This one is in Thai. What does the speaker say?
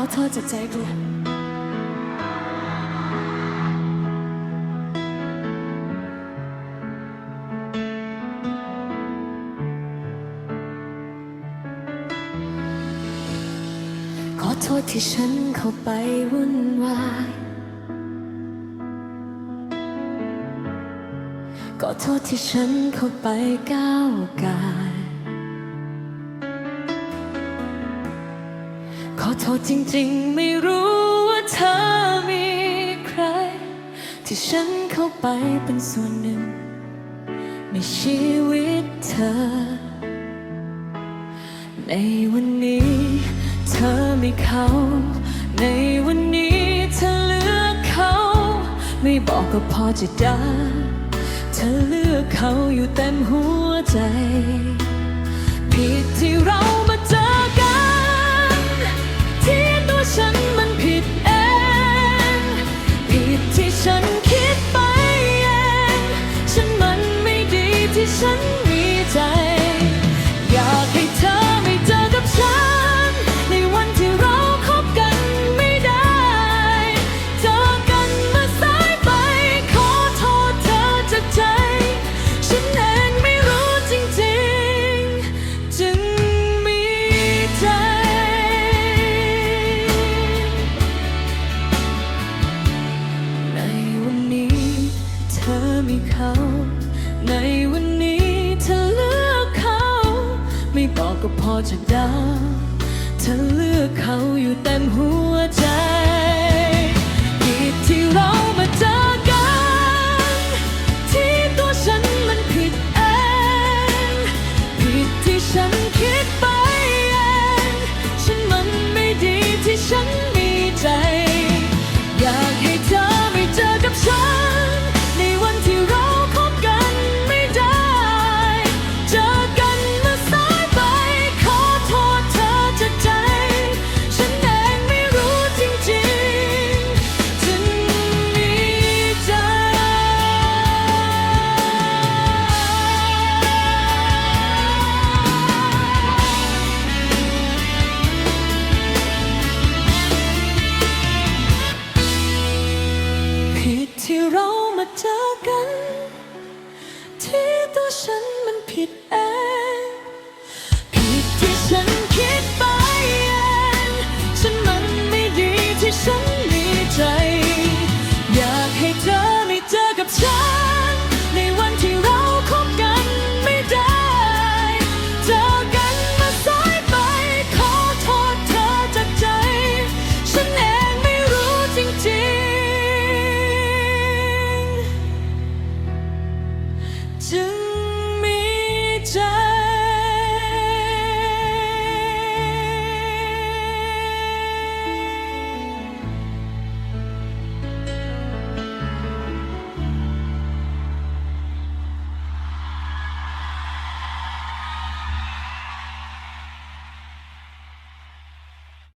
อโทษจากใจกูขอโทษที่ฉันเข้าไปวุ่นวาย ขอโทษที่ฉันเข้าไปก้าวกาย อโทษจริงๆ ไม่รู้ว่าเธอมีใคร ที่ฉันเข้าไปเป็นส่วนหนึ่ง ในชีวิตเธอ ในวันนี้ เธอไม่เขา ในวันนี้เธอเลือกเขา ไม่บอกก็พอจะได้เธอเลือกเขาอยู่เต็มหัวใจ ผิดที่เรา ฉันมีใจ อยากให้เธอไม่เจอกับฉัน ในวันที่เราคบกันไม่ได้ เจอกันเมื่อสายไป ขอโทษเธอจากใจ ฉันเองไม่รู้จริงๆ จึงมีใจ ในวันนี้เธอมีเขา ก็พอจะเดาเธอเลือกเขาอยู่เต็มหัวใจ ฉันมันผิดเองผิดที่ฉันคิดไปเองฉันมันไม่ดีที่ฉันมีใจ อยากให้เธอ